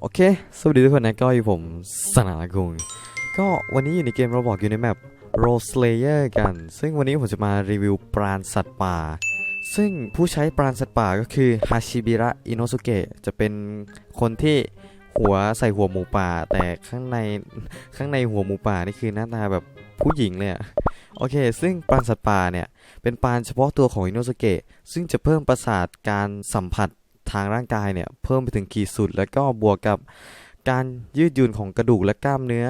โอเค สวัสดีทุกคนนะก็อยู่ผมสนาคุงก็วันนี้อยู่ในเกมเราบอกอยู่ในแมป Role Slayer กัน ซึ่งวันนี้ผมจะมารีวิวปราณสัตว์ป่า ซึ่งผู้ใช้ปราณสัตว์ป่าก็คือฮาชิบิระอิโนสุเกะจะเป็นคนที่หัวใส่หัวหมูป่า แต่ข้างในข้างในหัวหมูป่านี่คือหน้าตาแบบผู้หญิงเลยอะโอเค ซึ่งปราณสัตว์ป่าเนี่ย เป็นปราณเฉพาะตัวของอิโนสุเกะซึ่งจะเพิ่มประสาทการสัมผัส ทางร่างกายเนี่ยเพิ่มไปถึงขีดสุด แล้วก็บวกกับการยืดหยุ่นของกระดูกและกล้ามเนื้อ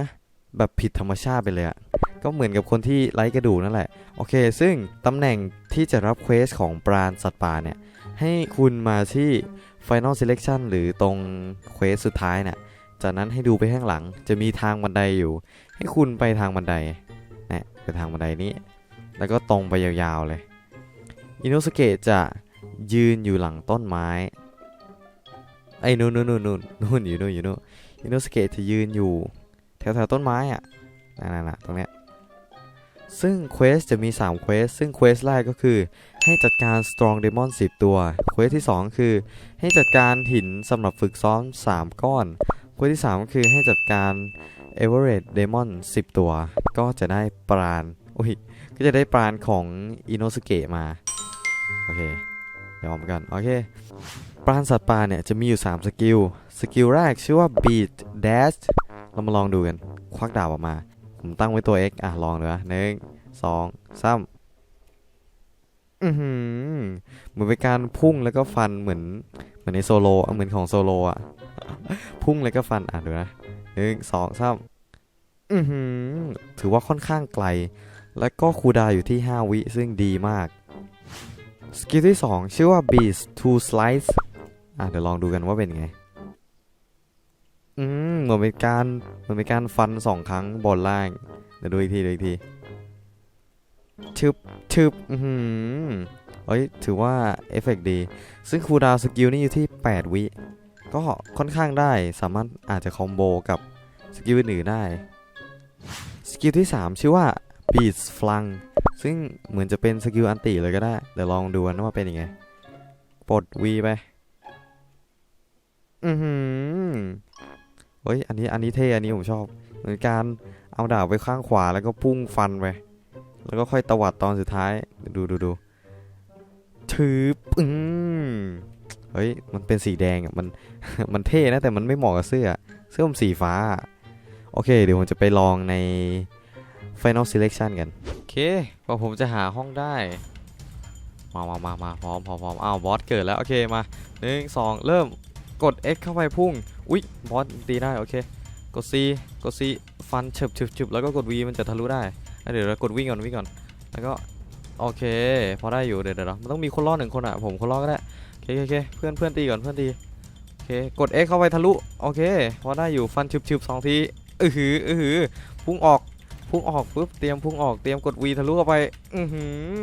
แบบผิดธรรมชาติไปเลยอะก็เหมือนกับคนที่ไร้กระดูกนั่นแหละ โอเค ซึ่งตำแหน่งที่จะรับเควสของปราณสัตว์ป่าเนี่ย ให้คุณมาที่ Final Selection หรือตรงเควสสุดท้ายน่ะจากนั้นให้ดูไปข้างหลังจะมีทางบันไดอยู่ ให้คุณไปทางบันไดนะไปทางบันไดนี้ แล้วก็ตรงไปยาวๆเลย อินโนสเกะจะยืนอยู่หลังต้นไม้ ไอ้นู่นนู่นนู่นนู่นนู่นอยู่นู่นอยู่นู่นอินโนสเกะจะยืนอยู่ แถวๆต้นไม้อะนั่นๆๆตรงเนี้ยซึ่งเควสจะมี3เควสซึ่งเควสแรกก็คือ ให้จัดการ Strong Demon 10 ตัวเควสที่ 2 คือ ให้จัดการหินสำหรับฝึกซ้อม 3 ก้อนเควสที่3ก็คือให้จัดการ Everett Demon 10 ตัว ก็จะได้ปราณอุ้ยก็จะได้ปราณของอินโนสเกะมา โอเค เดี๋ยวออกมากัน โอเค ปราณสัตว์ป่าเนี่ยจะมีอยู่ 3 สกิล สกิลแรกชื่อว่า beat dash เรามาลองดูกัน ควักดาบออกมา ผมตั้งไว้ตัว x อะ ลองดูนะหนึ่งสองสามอือหือเหมือนเป็นการพุ่งแล้วก็ฟันเหมือนเหมือนในโซโลเหมือนของโซโลอะ พุ่งแล้วก็ฟันอะดูนะหนึ่งสองสามอือหือถือว่าค่อนข้างไกล แล้วก็คูดาอยู่ที่ 5 วิซึ่งดีมาก สกิลที่ 2 ชื่อว่า Beast to Slice อะเดี๋ยวลองดูกันว่าเป็นไง อืมเหมือนเป็นการเหมือนเป็นการฟันสองครั้งบนล่าง เดี๋ยวดูอีกทีดูอีกทีชึบชึบอือหือเอ้ยถือว่าเอฟเฟกต์ดี ซึ่งคูดาวสกิลนี่อยู่ที่ 8 วิ ก็ค่อนข้างได้สามารถอาจจะคอมโบกับสกิลอื่นได้ สกิลที่ 3 ชื่อว่า Beast Flung ซึ่งเหมือนจะเป็นสกิลอันติเลยก็ได้ เดี๋ยวลองดูกันว่าเป็นยังไง ปลด V ไป อือหือเฮ้ย อันนี้ อันนี้เท่ อันนี้ผมชอบเหมือนการเอาดาบไปข้างขวาแล้วก็พุ่งฟันไป แล้วก็ค่อยตวัดตอนสุดท้าย ดูดูดูถือปึ้งเฮ้ย มันเป็นสีแดงอะ มัน มันเท่นะ แต่มันไม่เหมาะกับเสื้อ เสื้อมสีฟ้า โอเค เดี๋ยวผมจะไปลองใน Final Selection กัน โอเคพอผมจะหาห้องได้ มามามามาพร้อมพร้อมพร้อมอ้าวบอสเกิดแล้ว โอเคมาหนึ่งสองเริ่มกด X เข้าไปพุ่ง อุ๊ย บอสตีได้ โอเค กด C กด C ฟันเฉบเฉบเฉบแล้วก็กด V มันจะทะลุได้ เดี๋ยวเรากดวิ่งก่อนวิ่งก่อน แล้วก็โอเค พอได้อยู่เดี๋ยวเดี๋ยวมันต้องมีคนรอดหนึ่งคนอะ ผมคนรอดก็ได้โอเคโอเคเพื่อนเพื่อนตีก่อนเพื่อนตีโอเคกด X เข้าไปทะลุ โอเค พอได้อยู่ฟันฉึบฉึบสองที อือหือ อือหือ พุ่งออก พุ่งออกปุ๊บเตรียมพุ่งออกเตรียมกด V ทะลุเข้าไป อือหือ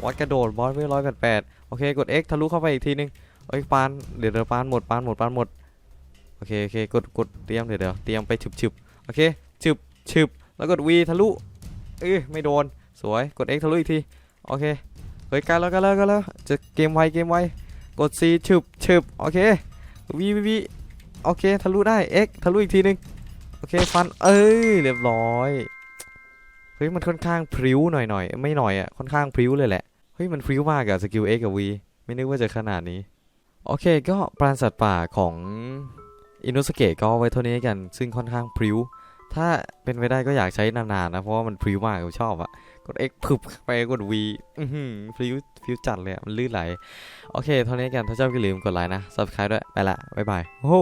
บอสกระโดดบอสเวร้อยแปดแปดโอเคกด X ทะลุเข้าไปอีกทีนึงเอ้ยปานเดี๋ยวเดี๋ยวปานหมดปานหมดปานหมดโอเคโอเคกดกดเตรียมเดี๋ยวเดี๋ยวเตรียมไปฉึบฉึบโอเคฉึบฉึบแล้วกด V ทะลุเอ้ยไม่โดนสวยกด X ทะลุอีกทีโอเคเฮ้ยใกันแล้วใกันแล้วใกันแล้วจะเกมไวเกมไวกด C ฉึบฉึบโอเค V V V โอเคทะลุได้ X ทะลุอีกทีนึงโอเคฟันเอ้ยเรียบร้อย เฮ้ยมันค่อนข้างพริ้วหน่อยหน่อยไม่หน่อยอะค่อนข้างพริ้วเลยแหละเฮ้ยมันพริ้วมากอะสกิล X กับ V ไม่นึกว่าจะขนาดนี้ โอเคก็ปราณสัตว์ป่าของอินโนสเกะก็ไว้เท่านี้กัน ซึ่งค่อนข้างพริ้ว ถ้าเป็นไปได้ก็อยากใช้นานๆนะ เพราะว่ามันพริ้วมากผมชอบอะกด X พึบไปกด V อือหือพริ้วพริ้วจัดเลยอะมันลื่นไหล โอเคเท่านี้กันถ้าชอบก็อย่าลืมกดไลค์นะ subscribe ด้วยไปละบ๊ายบายโอ้